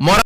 মরা